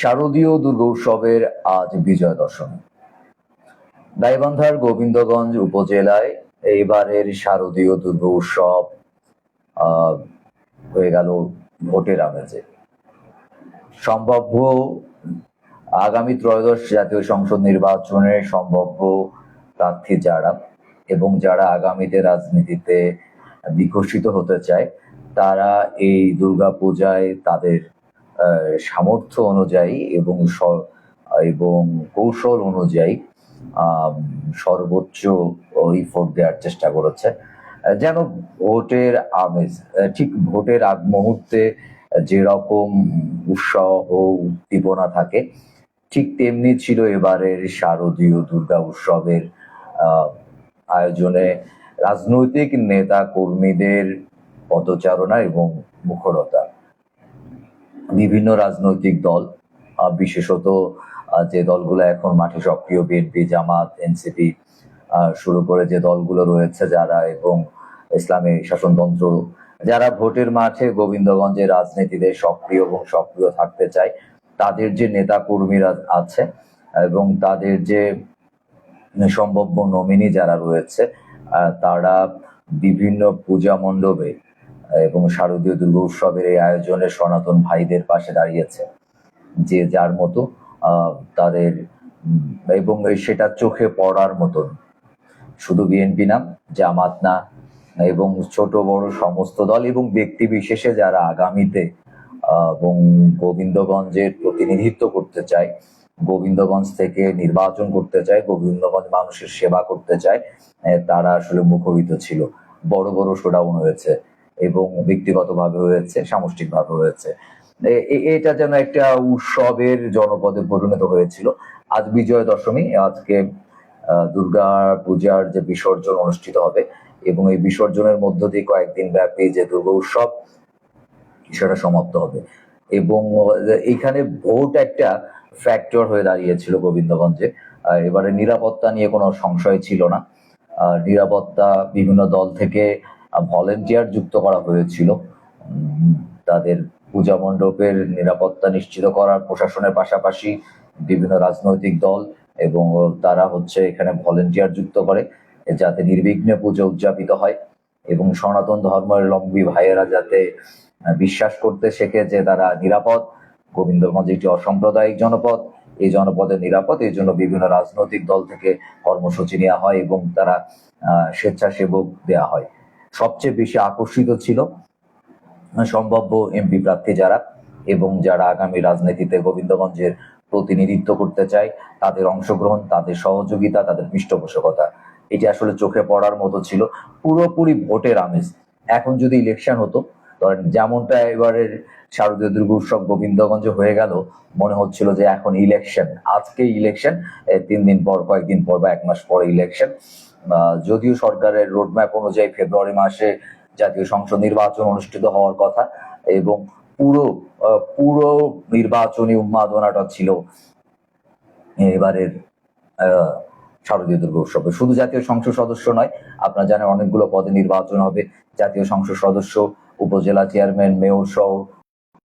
শারদীয় দুর্গোৎসবের আজ বিজয়া দশমী। গাইবান্ধার গোবিন্দগঞ্জ উপজেলায় এইবারের শারদীয় দুর্গোৎসব হয়ে গেল ভোটের আমেজে। সম্ভাব্য আগামী ত্রয়োদশ জাতীয় সংসদ নির্বাচনে সম্ভাব্য প্রার্থী যারা এবং যারা আগামীতে রাজনীতিতে বিকশিত হতে চায়, তারা এই দুর্গাপূজায় তাদের সামর্থ্য অনুযায়ী এবং এবং কৌশল অনুযায়ী সর্বোচ্চ ইফোর্ট দেওয়ার চেষ্টা করেছে। যেন ভোটের আমেজ ঠিক ভোটের আগ মুহূর্তে যেরকম উৎসাহ উদ্দীপনা থাকে, ঠিক তেমনি ছিল এবারের শারদীয় দুর্গা উৎসবের আয়োজনে রাজনৈতিক নেতা কর্মীদের পদচারণা এবং মুখরতা। বিভিন্ন রাজনৈতিক দল বিশেষত যে দলগুলো এখন মাঠে সক্রিয় বিএনপি জামাত এনসিপি শুরু করে যে দলগুলো রয়েছে যারা এবং ইসলামী শাসনতন্ত্র, যারা ভোটের মাঠে গোবিন্দগঞ্জে রাজনীতিতে সক্রিয় এবং সক্রিয় থাকতে চায়, তাদের যে নেতা কর্মীরা আছে এবং তাদের যে সম্ভাব্য নমিনি যারা রয়েছে তারা বিভিন্ন পূজা মণ্ডপে এবং শারদীয় দুর্গা উৎসবের এই আয়োজনে সনাতন ভাইদের পাশে দাঁড়িয়েছে। যে যার মতো তাদের এবং সেটা চোখে পড়ার মতন। শুধু বিএনপি না, জামাত না, এবং ছোট, বড় সমস্ত দল এবং ব্যক্তি বিশেষে যারা আগামীতে এবং গোবিন্দগঞ্জের প্রতিনিধিত্ব করতে চায়, গোবিন্দগঞ্জ থেকে নির্বাচন করতে চায়, গোবিন্দগঞ্জ মানুষের সেবা করতে চায় তারা আসলে মুখরিত ছিল। বড় বড় শোডাউন হয়েছে। এবং ব্যক্তিগতভাবে হয়েছে, সামষ্টিকভাবে হয়েছে। এটা যেন একটা উৎসবের জনপদে পরিণত হয়েছিল। আজ বিজয় দশমী, আজকে দুর্গা পূজার যে বিসর্জন অনুষ্ঠিত হবে এবং এই বিসর্জনের মধ্য দিয়ে কয়েকদিন ব্যাপী যে দুর্গা উৎসব, সেটা সমাপ্ত হবে। এবং এখানে ভোট একটা ফ্যাক্টর হয়ে দাঁড়িয়েছিল গোবিন্দগঞ্জে। এবারে নিরাপত্তা নিয়ে কোনো সংশয় ছিল না। নিরাপত্তা বিভিন্ন দল থেকে ভলেন্টিয়ার যুক্ত করা হয়েছিল। তাদের পূজা মণ্ডপের নিরাপত্তা নিশ্চিত করার, প্রশাসনের পাশাপাশি বিভিন্ন রাজনৈতিক দল এবং তারা হচ্ছে এখানে ভলেন্টিয়ার যুক্ত করে, যাতে নির্বিঘ্নে পুজো উদযাপিত হয় এবং সনাতন ধর্মাবলম্বী ভাইয়েরা যাতে বিশ্বাস করতে শেখে যে তারা নিরাপদ। গোবিন্দগঞ্জ একটি অসাম্প্রদায়িক জনপদ, এই জনপদের নিরাপদ, এই জন্য বিভিন্ন রাজনৈতিক দল থেকে কর্মসূচি নেওয়া হয় এবং তারা স্বেচ্ছাসেবক দেওয়া হয়। সবচেয়ে বেশি আকর্ষিত ছিল সম্ভাব্য এমপি প্রার্থী যারা এবং যারা আগামী রাজনীতিতে গোবিন্দগঞ্জের প্রতিনিধিত্ব করতে চায়, তাদের অংশগ্রহণ, তাদের সহযোগিতা, তাদের পৃষ্ঠপোষকতা, এটি আসলে চোখে পড়ার মতো ছিল। পুরোপুরি ভোটের আমেজ। এখন যদি ইলেকশন হতো, ধরেন যেমনটা এবারের শারদীয় দুর্গা উৎসব গোবিন্দগঞ্জে হয়ে গেল, মনে হচ্ছিল যে এখন ইলেকশন আজকে ইলেকশন তিন দিন পর, কয়েকদিন পর বা এক মাস পরে ইলেকশন যদিও সরকারের রোডম্যাপ অনুযায়ী ফেব্রুয়ারি মাসে জাতীয় সংসদ নির্বাচন অনুষ্ঠিত হওয়ার কথা এবং পুরো পুরো নির্বাচনী উন্মাদনাটা ছিল এবারের শারদীয় দুর্গা উৎসবে। শুধু জাতীয় সংসদ সদস্য নয়, আপনারা জানেন অনেকগুলো পদে নির্বাচন হবে। জাতীয় সংসদ সদস্য, উপজেলা চেয়ারম্যান মেয়র সহ